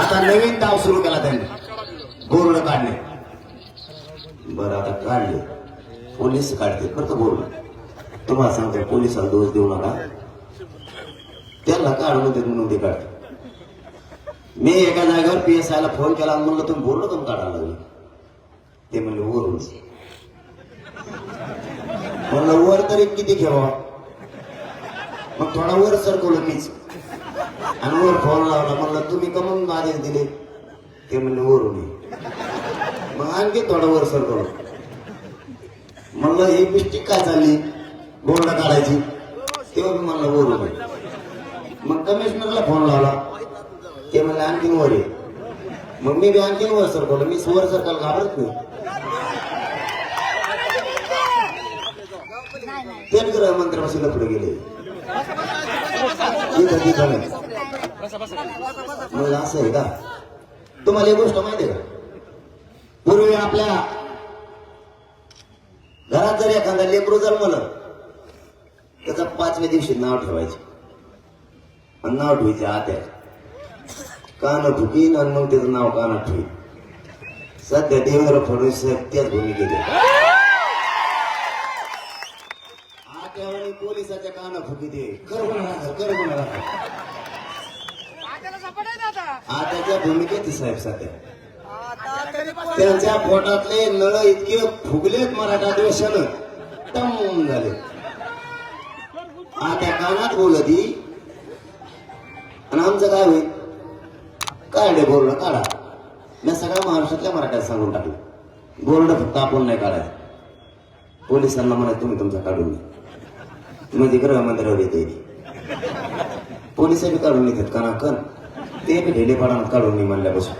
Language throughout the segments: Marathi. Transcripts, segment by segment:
आता नवीन डाव सुरू केला त्यांनी. बोर्ड काढले. बरं आता काढले. पोलीस काढते बरं का तुम्हाला सांगते पोलिसाला दोष देऊ नका. त्यांना काढून देत म्हणून ते काढते. मी एका जागेवर पी एस आयला फोन केला म्हणलं तुम्ही बोर्ड तुम्ही काढायला लागले? ते म्हणले वरून. म्हणलं वर तरी किती घ्यावा मग थोडा वर सरकवलं मीच. आणि वर फोन लावला म्हणलं तुम्ही कमून आदेश दिले? ते म्हणले वरून. मग आणखी थोडा वर सरकवलं म्हणलं ही मिस्टेक काय चालली? बोर्ड काढायची. तेव्हा मी म्हणलं वरून. मग कमिशनरला फोन लावला. ते म्हणले आणखीन वर ये मग मी बी आणखीन वर सरकवलं मी वर सरकायला घाबरत नाही. तेच गृहमंत्र्यापाशी लपडे गेले. मग असं आहे का? तुम्हाला एक गोष्ट माहिती आहे का? पूर्वी आपल्या घरात जर एखादा लेकरू जन्मलं त्याचं पाचव्या दिवशी नाव ठेवायचे. आणि नाव ठेवायचे आत्या कान ठुकीन आणि मग त्याचं नाव कानात ठेवी सध्या देवेंद्र फडणवीस साहेब त्याच भूमिकेत. आत्यावेळी पोलिसाच्या काना फुकी दे. कर गुन्हा कर गुन्हा त्याला सपाट आहे ना आता आताच्या भूमिकेत साहेब सध्या. त्यांच्या पोटातले नळ इतके फुगलेत मराठा दिवसानं टम झाले. आता कानात बोलती आणि आमचं काय होईल? काढे बोर्ड काढा. मी सगळ्या महाराष्ट्रातल्या मराठ्यात सांगून टाकलं. बोर्ड फक्त आपण नाही काढायचं. पोलिसांना म्हणा तुम्ही तुमचा काढून घ्या. मध्ये गृहमंत्र्यावर येते पोलीस बी काढून येतात कनाकन ते बी ढेले पाडात काढून मी म्हणल्यापासून.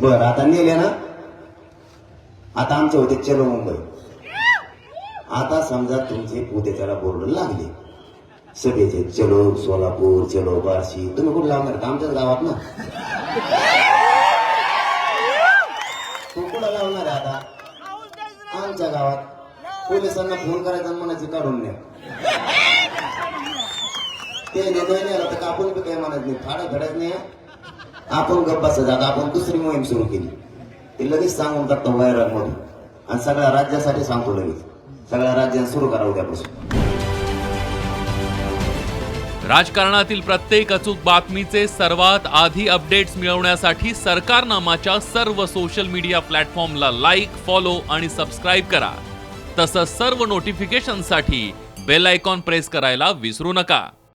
बर आता नेले ना? आता आमचे होते चलो मुंबई. आता समजा तुमचे उद्याच्याला बोर्ड लागले. सगळेचे चलो सोलापूर चलो बार्शी. तुम्ही कुठे लावणार? का आमच्याच गावात ना? तू कुठं लावणार आता? आमच्या गावात. पोलिसांना फोन करायचा मनाची काढून न्या. ते निर्णय नाही आला तर आपण बी काही म्हणत नाही. फाडा घडत नाही आपण गप्पा जागा आपण दुसरी मोहीम सुरू केली. ते लगेच सांगून टाकतो व्हायरल मधून आणि सगळ्या राज्यासाठी सांगतो लगेच. सगळ्या राज्यात सुरू करा उद्यापासून. राजकारणातील प्रत्येक अचूक बातमीचे सर्वात आधी अपडेट्स मिळवण्यासाठी सरकारनामाच्या सर्व सोशल मीडिया प्लॅटफॉर्मला लाईक फॉलो आणि सबस्क्राईब करा. तसंच सर्व नोटिफिकेशनसाठी बेल आयकॉन प्रेस करायला विसरू नका.